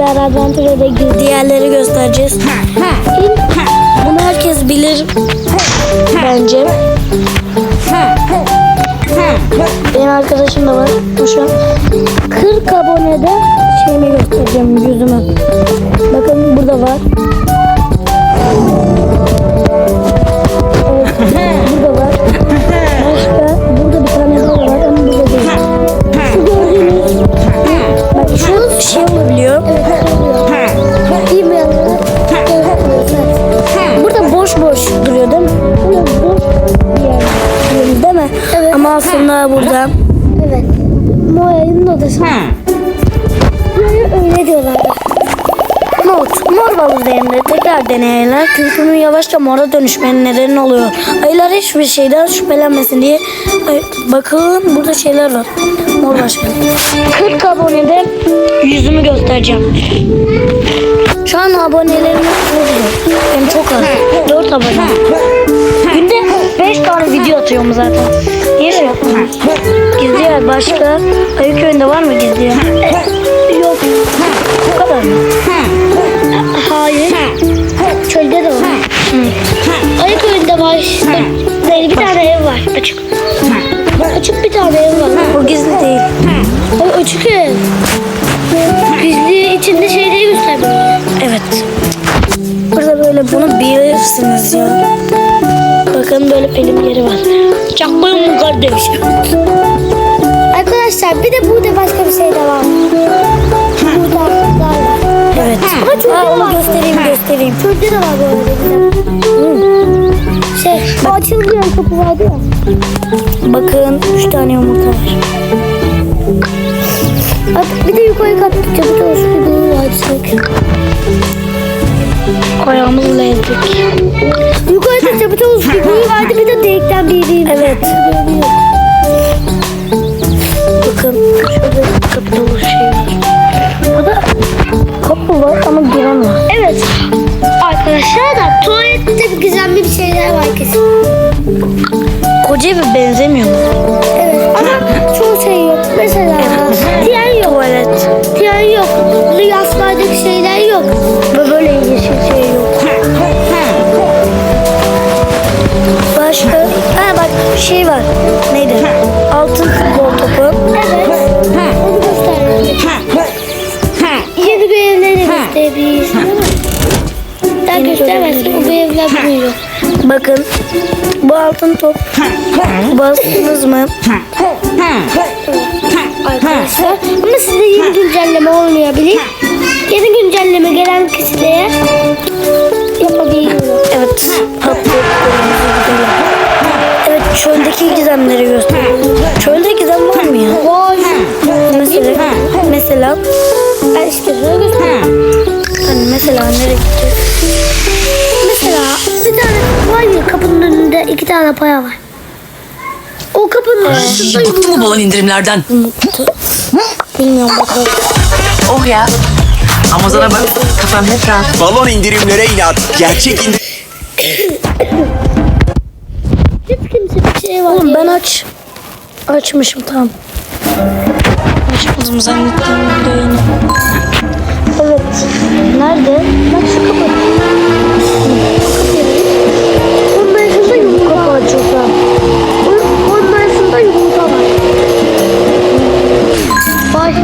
Azar Adventure'a girdiği yerleri göstereceğiz. Bunu herkes bilir bence. Benim arkadaşım da var. Şu an 40 abonede şeyimi göstereceğim yüzümü. Bakın burada var. Odası. Böyle öyle diyorlar. Not. Mor balındayımda tekrar deneyler kürkünün yavaşça mora dönüşmenin nedeni oluyor. Ayılar hiçbir şeyden şüphelenmesin diye Ay, bakın burada şeyler var. Mor başka. 40 abonede yüzümü göstereceğim. Şu an abonelerim çok Benim çok az. 4 abone. Günde 5 tane video atıyorum zaten. Yapmıyorsunuz? Gizli yer başka. Ayıköy'ünde var mı gizli yer? Yok. Bu kadar mı? Hayır. Çölde de var. Ayıköy'ünde var. Değil, bir tane ev var. Açık. Açık bir tane ev var. O gizli değil. O açık ev. Gizli içinde şeyleri göstermiyor. Evet. Burada böyle bunu bilirsiniz ya. Bakın böyle filmleri var. Çakmayın mı kardeş? Arkadaşlar bir de burada başka bir şey de var. Burada var. Evet. Ama Aa, onu göstereyim göstereyim. Çölde de var böyle güzel. Şey, o açılmayan kapı vardı ya. Bakın üç tane yumurta var. Bak bir de yukarı bir de olsun bir bunu açtık. Ayağımızla ezdik. Yukarıda çabuk olsun bir bunu vardı bir de delikten bir Evet. Bakın şurada kapı dolu şey var. Burada kapı var ama giren var. Evet. Arkadaşlar da tuvalette bir gizemli bir şeyler var kesin. Koca eve benzemiyor mu? Altın top. Bastınız mı? Arkadaşlar. Ama sizde yeni güncelleme olmayabilir. Yeni güncelleme gelen kişilere yapabiliyorum. Evet. Evet çöldeki gizemleri göster. Çölde gizem var mı ya? Var. Mesela, mesela ben işte sana göstereyim. Hani mesela nereye tane paya var. O kapının arasında Bıktın mı balon indirimlerden? yumurta. Bilmiyorum bakalım. Oh ya. Amazon'a bak. Kafam hep rahat. Balon indirimlere inat. Gerçek indirim. Hep kimse bir şey var. Oğlum ben aç. Açmışım tamam. Açmadım zannettim yayını. Evet. Nerede? Bak şu kapı. Açılsa. Onun arasında yumurta var. Vay.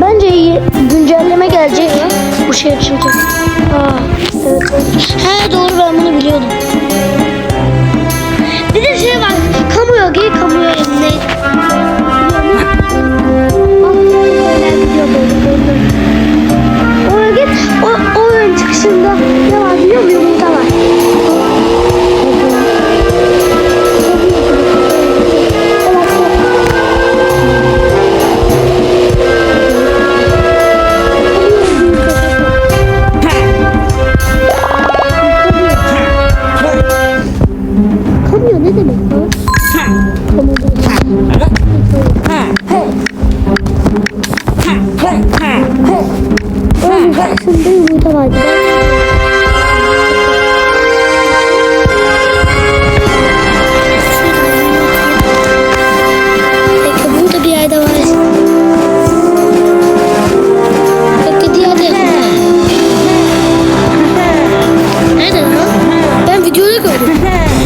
Bence iyi. Güncelleme gelecek. Bu şey açılacak. Aa, evet. He doğru ben bunu biliyordum. Oğlum bak şimdi yumurta var.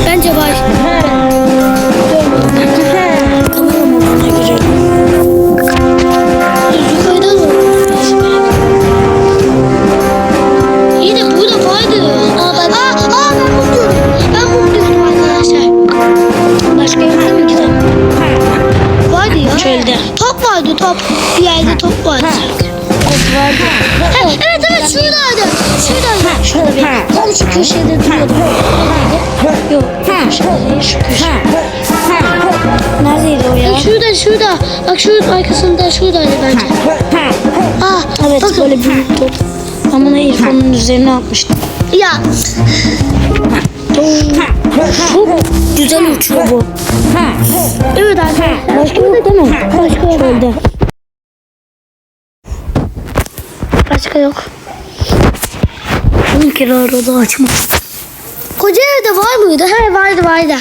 Bence var. Yerde var. Vardı. Ha, evet evet şuradaydı. Şuradaydı. Şurada bir. Tam şu köşede duruyordu. Neredeydi? Yok. Şöyle şu köşe. Neredeydi o ya? Şurada şurada. Bak şunun arkasında şuradaydı bence. Aa, Evet bakın. böyle büyük top. Ben bunu İrfan'ın üzerine atmıştım. Ya Bu güzel uçuyor bu. evet arkadaşlar. Başka yok değil mi? Başka yok. Çölde. Başka yok. Bir kere arada açma. Koca evde var mıydı? He vardı vardı.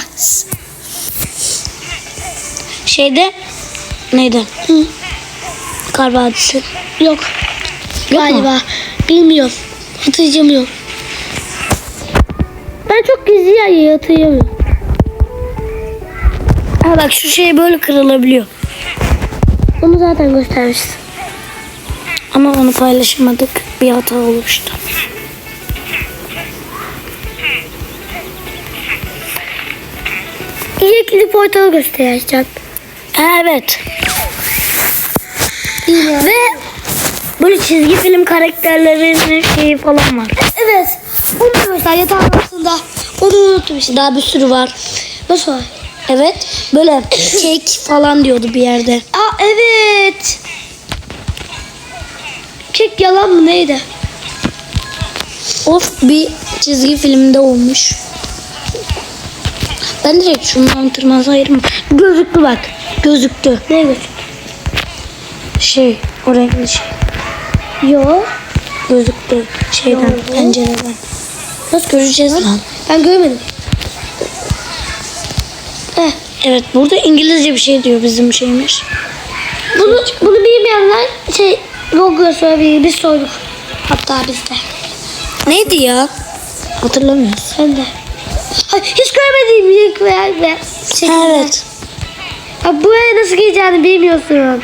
Şeyde neydi? Kar Vadisi. Yok. Galiba. Bilmiyorum. Hatırlamıyorum. Ben çok gizli yayı hatırlamıyorum. Ha bak şu şey böyle kırılabiliyor. Onu zaten göstermiştim. Ama onu paylaşamadık. Bir hata olmuştu. İlkli portalı göstereceğim. Evet. Ve böyle çizgi film karakterlerinin şeyi falan var. evet. Onu da göster yatağın altında. Onu unuttum işte. Daha bir sürü var. Nasıl var? Evet. Böyle kek falan diyordu bir yerde. Aa evet. Kek yalan mı neydi? Of bir çizgi filmde olmuş. Ben direkt şundan tırmansaydım. Gözüktü bak. Gözüktü. Ne gözüktü? Şey o renkli şey. Yo. Gözüktü şeyden Yo. pencereden. Nasıl göreceğiz lan? Ben görmedim. Eh, Evet burada İngilizce bir şey diyor bizim şeymiş. bunu bunu bilmeyenler şey Google'a söyleyebilir. Biz sorduk. Hatta biz de. Neydi ya? Hatırlamıyoruz. Ben de. Ay, hiç görmediğim veya ve şekilde. Ha, evet. Bak buraya nasıl giyeceğini bilmiyorsun.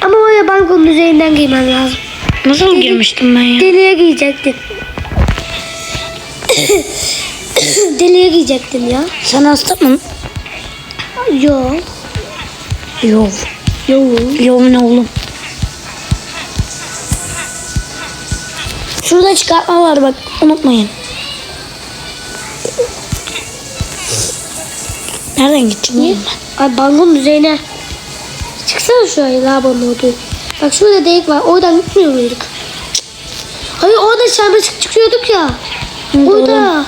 Ama oraya bankonun üzerinden giymen lazım. Nasıl girmiştim ben ya? Deliye giyecektin. Deliye giyecektin ya. Sen hasta mı? Yo. Yok. Yo. Yok ne oğlum? Şurada çıkartma var bak unutmayın. Nereden gideceğim ben? Ay bankonun üzerine. Çıksana şuraya lavabonun olduğu. Bak şurada delik var. Oradan gitmiyor muyduk? Hayır orada sarmaşık çıkıyorduk ya. Hı, Orada.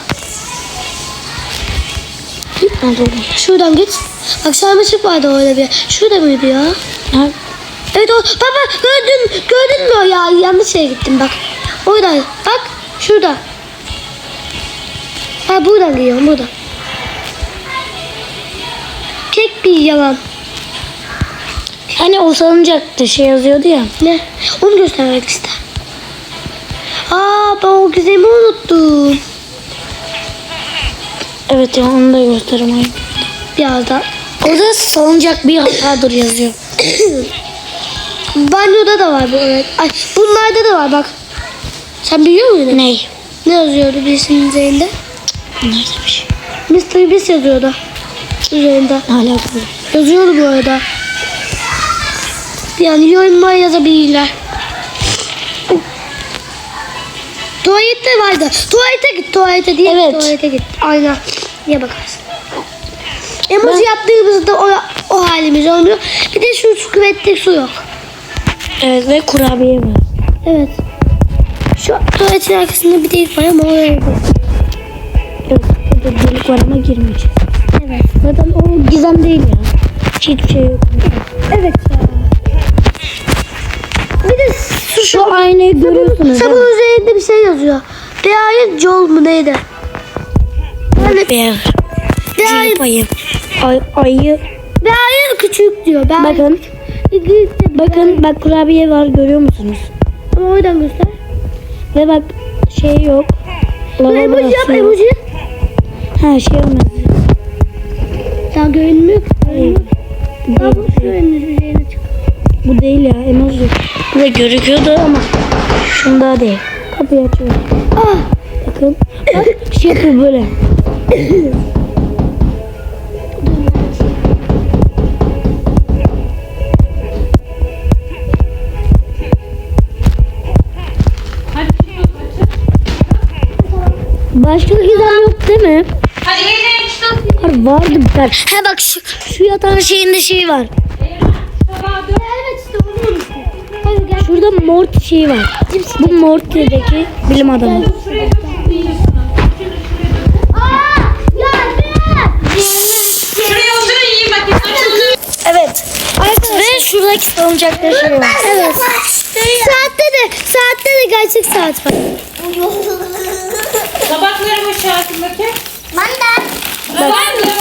Nerede oğlum? Şuradan git. Bak sarmaşık vardı orada bir. Şurada mıydı ya? Nerede? Evet o. Baba gördün, gördün mü ya? Yanlış yere gittim bak. Orada. Bak şurada. Ha buradan gidiyorum burada. Tek bir yalan. Hani o salıncaktı şey yazıyordu ya. Ne? Onu göstermek ister. Aa ben o gizemi unuttum. Evet ya onu da göstereyim. Birazdan. Orada salıncak bir hatadır yazıyor. Banyoda da var bu evet. Ay bunlarda da var bak. Sen biliyor muydun? Ney? Ne yazıyordu birisinin üzerinde? Nerede bir şey? Mr. Beast yazıyordu. Üzerinde. Ne alakalı? Yazıyordu bu arada. Yani yorumlar yazabilirler. Tuvalette vardı. Tuvalete git, tuvalete diye. Evet. Tuvalete git. Aynen. Niye bakarsın? Emoji yaptığımızda o, o halimiz olmuyor. Bir de şu küvette su yok. Evet ve kurabiye var. Evet. Şu tuvaletin arkasında bir delik var ama oraya yok. Evet burada delik var ama girmeyeceğiz. Evet. Zaten o gizem değil ya. Hiçbir şey yok. Evet ya. Bir de su Şu aynayı görüyorsunuz. sabun üzerinde bir şey yazıyor. Değerli Joel mu neydi? Yani Bear. değerli, Yapayım. Ay, ayı. değerli küçük diyor. Değerli Bakın. Bakın bak kurabiye var görüyor musunuz? Ama oradan göster. Ve bak şey yok. Bu Lavabo emoji yap emoji. Ha şey olmaz. Daha görünmüyor ki. Görünmüyor. Daha bu çık. Bu değil ya emoji. Bu da gözüküyordu ama şunda değil. Kapıyı açıyorum. Ah. Bakın. Bak şey yapıyor böyle. Başka gizem yok değil mi? Hadi gelin. Var vardı bir tane. He bak şu, şu yatağın şeyinde şey var. Evet. Şurada Morty şeyi var. Bu Morty'deki bilim adamı. Açılın. Evet. Ve şuradaki salıncakta şey var. Evet. Saatte de saatte de gerçek saat var. Tabakları boşaltın bakayım. Manda. Tabakları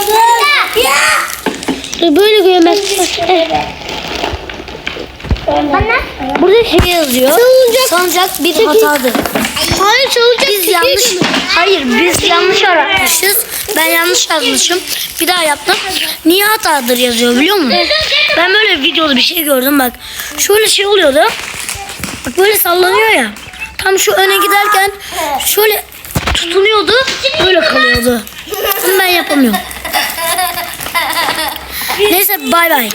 Dur böyle görmek. Bana. Burada şey yazıyor. Salıncak. Salıncak bir hatadır. Hayır çalacak. Biz yanlış, hayır biz yanlış aratmışız. Ben yanlış yazmışım. Bir daha yaptım. Niye hatadır yazıyor biliyor musun? Ben böyle videoda bir şey gördüm bak. Şöyle şey oluyordu. Bak böyle sallanıyor ya. Tam şu öne giderken şöyle tutunuyordu. Böyle kalıyordu. Bunu ben yapamıyorum. Neyse bay bay.